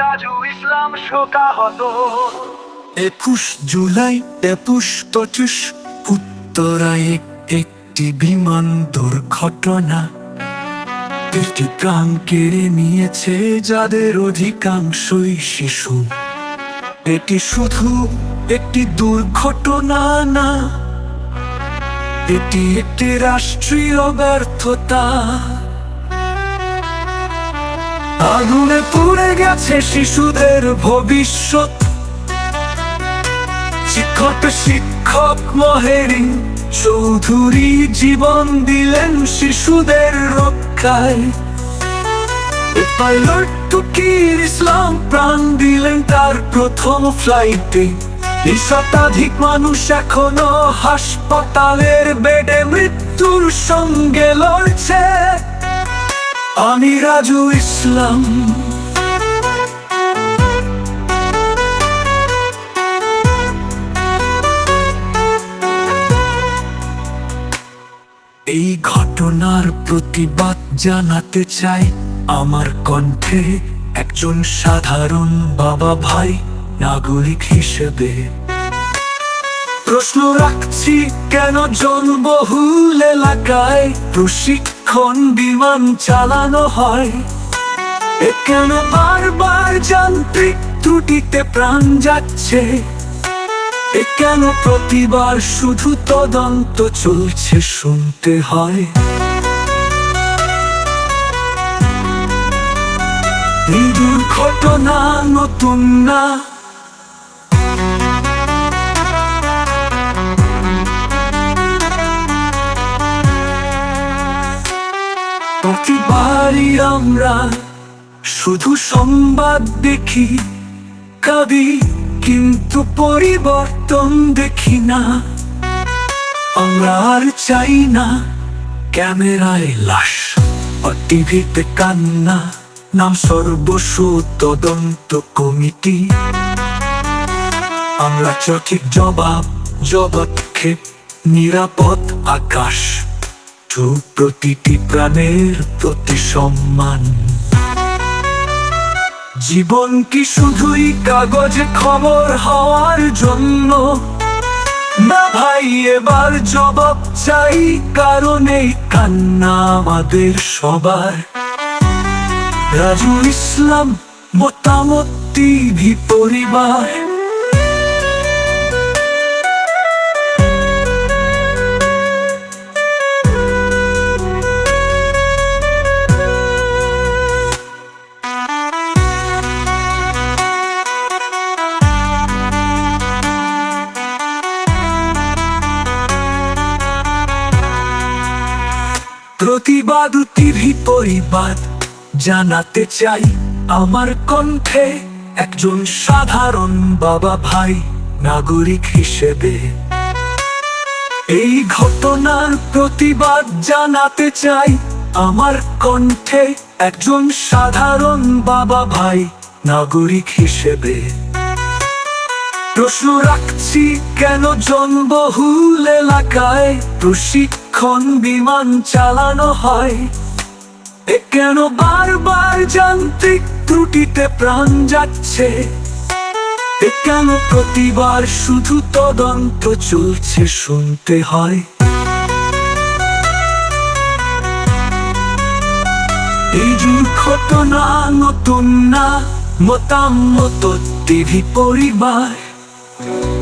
রাজু ইসলাম শোকাহত। একুশ জুলাই একুশ পঁচিশ, উত্তরায় একটি বিমান দুর্ঘটনা। একটি প্রাণ কেড়ে নিয়েছে যাদের অধিকাংশই শিশু। এটি শুধু একটি দুর্ঘটনা না, এটি একটি রাষ্ট্রীয় ব্যর্থতা। আগুনে পুড়ে গেছে শিশুদের ভবিষ্যৎ। শিক্ষক শিক্ষক মহেরিন চৌধুরী জীবন দিলেন শিশুদের রক্ষায়। ইসলাম প্রাণ দিলেন তার প্রথম ফ্লাইটে। শতাধিক মানুষ এখনও হাসপাতালের বেডে মৃত্যুর সঙ্গে লড়ছে। আমি রাজু ইসলাম। এই ঘটনার প্রতিবাদ জানাতে চাই আমার কণ্ঠে একজন সাধারণ বাবা ভাই, নাগরিক হিসেবে। প্রশ্ন রাখছি, কেন জনবহুল এলাকায় প্রশিক্ষণ বিমান চালানো হয়। এ কেন বারবার যান্ত্রিক ত্রুটিতে প্রাণ যাচ্ছে? এ কেন প্রতিবার শুধু তদন্ত চলছে শুনতে হয়? এই দুর্ঘটনা নতুন না। প্রতিবারই আমরা শুধু সংবাদ দেখি, কবি কিন্তু পরিবর্তন দেখি না। আমরা আর চাই না ক্যামেরায় লাশ টিভিতে কান্না, নাম সর্বস্ব তদন্ত কমিটি। আমরা সঠিক জবাব জবাবক্ষেপ নিরাপদ আকাশ। টু প্রতিটি প্রাণের প্রতি সম্মান। জীবন কি শুধুই কাগজে খবর হওয়ার জন্য? না ভাই, এবার জবাব চাই কারণ কান্না আমাদের সবার। রাজু ইসলাম, মতামত পরিবার। প্রতিবাদ টিভি পরিবাদ জানাতে চাই আমার কণ্ঠে একজন সাধারণ বাবা ভাই, নাগরিক হিসেবে। এই ঘটনার প্রতিবাদ জানাতে চাই আমার কণ্ঠে একজন সাধারণ বাবা ভাই, নাগরিক হিসেবে। প্রশ্ন রাখছি কেন জনবহুল এলাকায় প্রশিক্ষণ বিমান চালানো হয়? এ কেন বারবার যান্ত্রিক ত্রুটিতে প্রাণ যাচ্ছে? এ কেন প্রতিবার শুধু তদন্ত চলছে শুনতে হয়? এই ঘটনা নতুন না, মতামত টিভি পরিবার। Thank you.